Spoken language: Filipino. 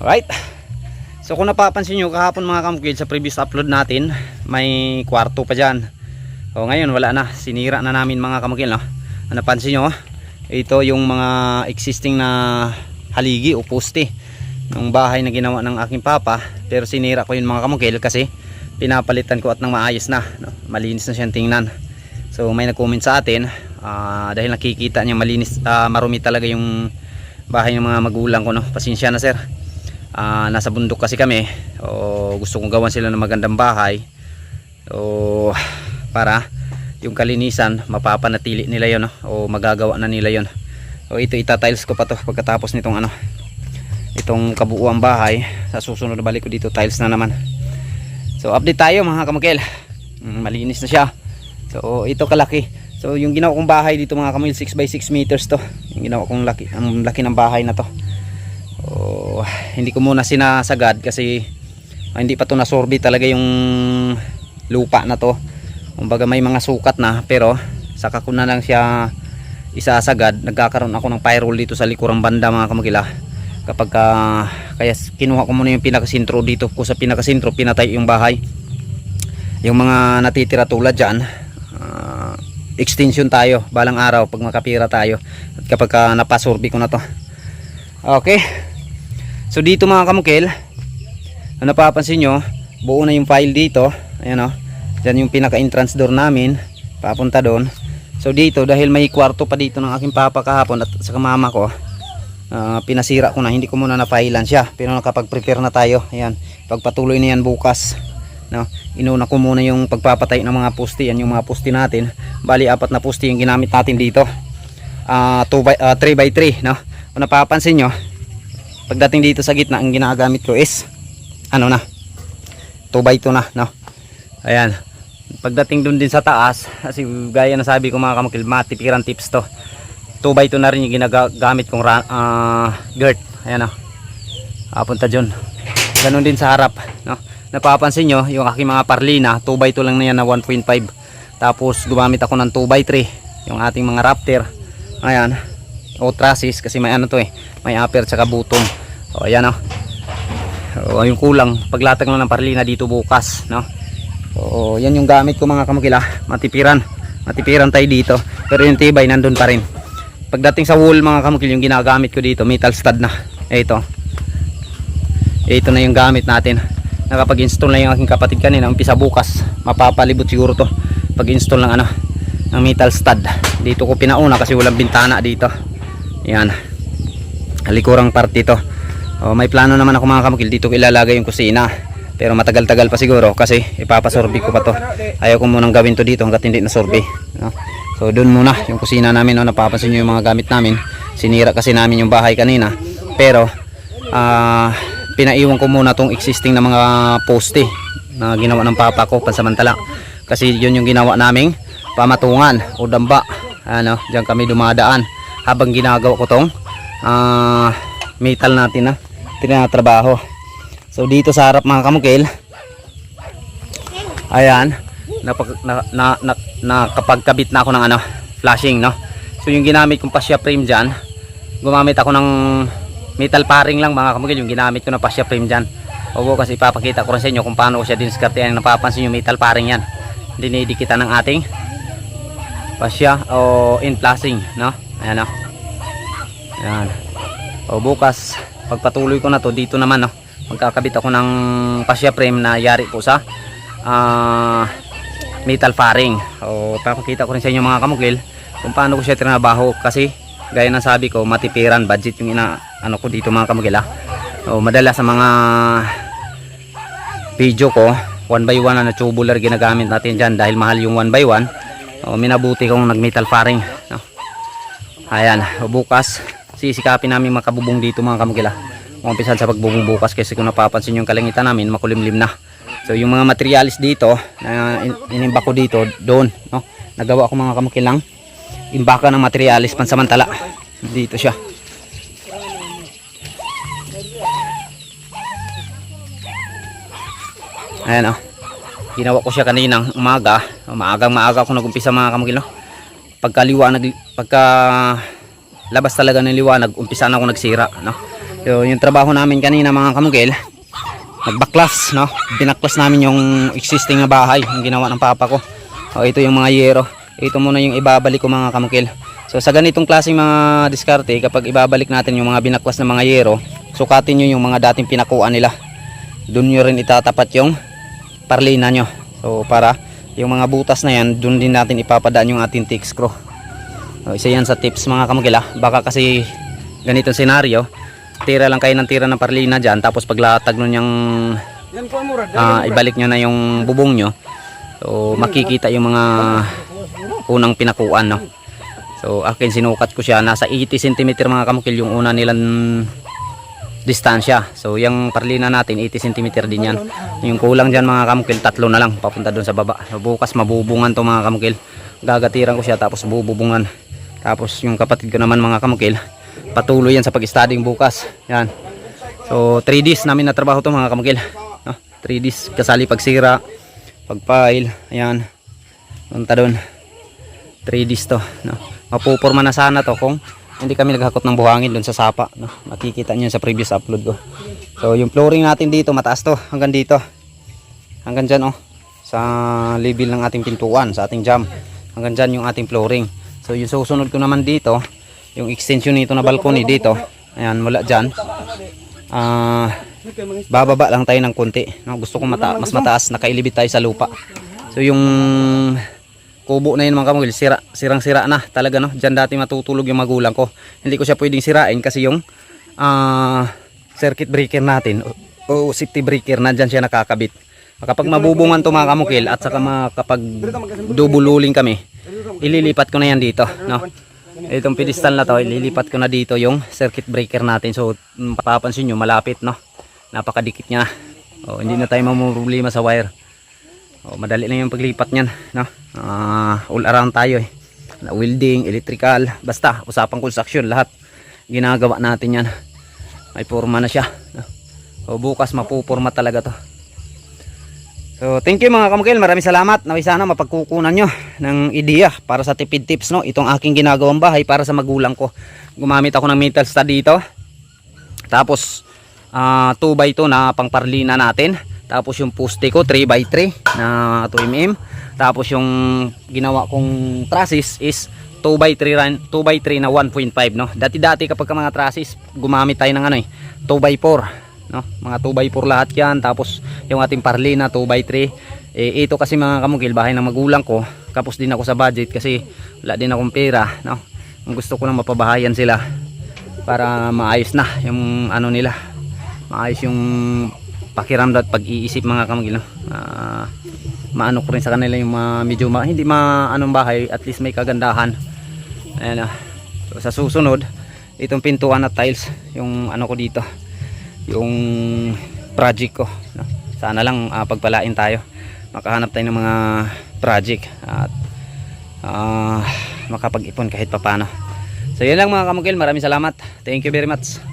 Alright. So kung napapansin nyo kahapon mga kamukil sa previous upload natin, may kwarto pa dyan. O ngayon wala na, sinira na namin mga kamukil. No? Napansin nyo, ito yung mga existing na haligi o poste ng bahay na ginawa ng aking papa. Pero sinira ko yun mga kamukil kasi pinapalitan ko at nang maayos na. No? Malinis na siyang tingnan. So may nag-comment sa atin ah, dahil nakikita niya malinis, ah, marumi talaga yung bahay ng mga magulang ko. No? Pasensya na sir. Ah, nasa bundok kasi kami. O gusto kong gawan sila ng magandang bahay. O para yung kalinisan mapapanatili nila yon o magagawa na nila yon o ito itatiles ko pa to pagkatapos nitong ano itong kabuuang bahay. Sa susunod na balik ko dito tiles na naman. So update tayo mga kamakil Mm, malinis na siya. So ito kalaki. So yung ginawa kong bahay dito mga kamil 6 by 6 meters to. Yung ginawa kong laki ang laki ng bahay na to Hindi ko muna sinasagad kasi ah, hindi pa to nasorbi talaga yung lupa na to. Kumbaga may mga sukat na pero saka ko na lang siya isasagad. Nagkakaroon ako ng pyrol dito sa likurang banda mga kamagila. Kapag ka, kaya kinuha ko muna yung pinakasintro dito ko sa pinakasintro pinatay yung bahay. Yung mga natitira tulad dyan ah, extension tayo balang araw pag makapira tayo at kapag ka napasorbi ko na to okay So dito mga kamukil, ang napapansin nyo, buo na yung file dito. Ayan o. Diyan yung pinaka entrance door namin. Papunta doon. So dito, dahil may kwarto pa dito ng aking papa kahapon at sa mama ko, ah, pinasira ko na. Hindi ko muna na-filean siya. Pero nakapag-prepare na tayo. Ayan. Pagpatuloy na yan bukas. No, inuna ko muna yung pagpapatay ng mga poste. Yan yung mga poste natin. Bali, apat na poste yung ginamit natin dito. Ah, 2 by, 3 by 3. No? Kung napapansin nyo, pagdating dito sa gitna ang ginagamit ko is ano na 2 by 2 na no? Ayan. Pagdating dun din sa taas kasi gaya na sabi ko mga kamakil matipiran tips to. 2 by 2 na rin yung ginagamit kong uh, girt. Ayan o papunta dyan ganun din sa harap no? Napapansin nyo yung aking mga parlina 2 by 2 lang na yan na 1.5 tapos gumamit ako ng 2 by 3 yung ating mga raptor. Ayan. O trusses kasi may ano to eh may upper tsaka butong o ayan o o yung kulang paglatag lang ng parlina dito bukas no? O yan yung gamit ko mga kamukila matipiran. Matipiran tayo dito. Pero yung tibay nandun pa rin. Pagdating sa wall mga kamukil yung ginagamit ko dito metal stud na. Ito ito na yung gamit natin. Nakapag install na yung aking kapatid kanina. Umpisa bukas mapapalibot siguro to. Pag install ng ano ng metal stud. Dito ko pinauna kasi walang bintana dito. Yan likurang parte to oh, may plano naman ako mga kamakil dito ilalagay yung kusina. Pero matagal-tagal pa siguro kasi ipapasorbi ko pa to. Ayaw ko munang gawin to dito hanggat hindi nasorbi no? so doon muna yung kusina namin no, napapansin nyo yung mga gamit namin. Sinira kasi namin yung bahay kanina. Pero ah pinaiwan ko muna tong existing na mga poste na ginawa ng papa ko pansamantala. Kasi yun yung ginawa naming pamatungan o damba. Ano, diyan kami dumadaan habang ginagawa ko tong ah, metal natin na tinatrabaho. So dito sa harap mga kamukil ayan napag, na, na, na, nakapagkabit na ako ng ano flashing no? So yung ginamit kong pasya frame dyan gumamit ako ng metal paring lang mga kamukil yung ginamit ko na pasya frame dyan. Opo kasi ipapakita ko rin sa inyo kung paano ko siya diskarte yan napapansin yung metal paring yan. Dinidikitan ng ating pasya o in flashing no? Ayan o ayan. O bukas pagpatuloy ko na to dito naman no. Magkakabit ako ng pasya frame na yari po sa ah, metal faring. O papakita ko rin sa inyo mga kamukil kung paano ko siya trinabaho kasi gaya ng sabi ko matipiran budget yung ina ano ko dito mga kamukil ha o madala sa mga video ko 1 by 1 na tubular ginagamit natin dyan dahil mahal yung 1 by 1 o minabuti kong nag metal faring no? ayan bukas sisikapin namin makabubong dito mga kamukila umpisan sa pagbubong bukas kasi kung napapansin yung kalangitan namin makulimlim na. So yung mga materialis dito na in inimba ko dito doon no? nagawa ko mga kamukilang imbaka ng materialis pansamantala. Dito siya. Ayan o ginawa ko siya kaninang umaga. Maagang maaga ako nagumpisa mga kamukil no? pagka liwanag pagka labas talaga ng liwanag umpisa na ako nagsira no So, yung trabaho namin kanina mga kamukil, nagbaklas, no? Binaklas namin yung existing na bahay, yung ginawa ng papa ko. O, ito yung mga yero. Ito muna yung ibabalik ko mga kamukil. So, sa ganitong klaseng mga diskarte, kapag ibabalik natin yung mga binaklas na mga yero, sukatin nyo yung mga dating pinakuan nila. Doon nyo rin itatapat yung parlina nyo. So, para yung mga butas na yan, doon din natin ipapadaan yung ating tick screw. So, isa yan sa tips mga kamukila. Baka kasi ganitong senaryo, tira lang kayo ng tira ng parlina dyan, tapos paglatag nun yung ah, ibalik nyo na yung bubong nyo, so makikita yung mga unang pinakuan. No? So akin sinukat ko siya, nasa 80 cm mga kamukil yung una nilang distansya. So yung parlina natin 80 cm din yan. Yung kulang dyan mga kamukil, tatlo na lang papunta dun sa baba. So, bukas mabubungan to mga kamukil. Gagatiran ko siya tapos bububungan. Tapos yung kapatid ko naman mga kamukil, patuloy yan sa pag-studying bukas. Yan. So 3 days namin na trabaho to mga kamukil. No? 3 days kasali pagsira, pagpile, ayan. Punta doon. 3 days to. No? Mapupurma na sana to kung hindi kami naghakot ng buhangin doon sa sapa. No? Makikita nyo sa previous upload ko. So yung flooring natin dito mataas to hanggang dito. Hanggang dyan oh. Sa level ng ating pintuan, sa ating jam. Hanggang dyan yung ating flooring. So yung susunod ko naman dito, yung extension nito na balcony dito. Ayan, mula dyan. Ah, bababa lang tayo ng konti. No, gusto ko mata mas mataas, nakailibit tayo sa lupa. So yung kubo na yun mga kamugil, sira, sirang sira na talaga no. Diyan dati matutulog yung magulang ko. Hindi ko siya pwedeng sirain kasi yung ah, circuit breaker natin o, o safety breaker na dyan siya nakakabit. Kapag mabubungan to mga kamukil at saka ma- kapag dubululing kami, ililipat ko na yan dito. No? Itong pedestal na to, ililipat ko na dito yung circuit breaker natin. So, papapansin nyo, malapit, no? Napakadikit niya. O, hindi na tayo mamumroblema sa wire. O, madali lang yung paglipat niyan, no? Ah, all around tayo eh. Welding, electrical, basta, usapang construction, lahat. Ginagawa natin yan. May forma na siya. No? O, bukas mapupurma talaga to. So, thank you mga kamukil. Maraming salamat. Naway sana mapagkukunan nyo ng ideya para sa tipid tips, no? Itong aking ginagawang bahay para sa magulang ko. Gumamit ako ng metal stud dito. Tapos, 2x2 na pangparlina natin. Tapos yung poste ko 3x3 na 2mm. Tapos yung ginawa kong trusses is 2x3 ran- 2x3 na 1.5 no. Dati-dati kapag ka mga trusses gumamit tayo ng ano eh 2x4 no? Mga 2x4 lahat yan. Tapos yung ating parlina 2x3 eh, ito kasi mga kamugil bahay ng magulang ko. Kapos din ako sa budget kasi wala din akong pera no? Ang gusto ko lang mapabahayan sila para maayos na yung ano nila. Maayos yung pakiramdam at pag-iisip mga kamugil no? Ah, maano ko rin sa kanila yung mga medyo ma, hindi maanong bahay at least may kagandahan. Ayan ah. so, sa susunod itong pintuan at tiles yung ano ko dito yung project ko no? sana lang ah, pagpalain tayo. Makahanap tayo ng mga project at ah, makapag-ipon kahit papano. So yun lang mga kamukil maraming salamat. Thank you very much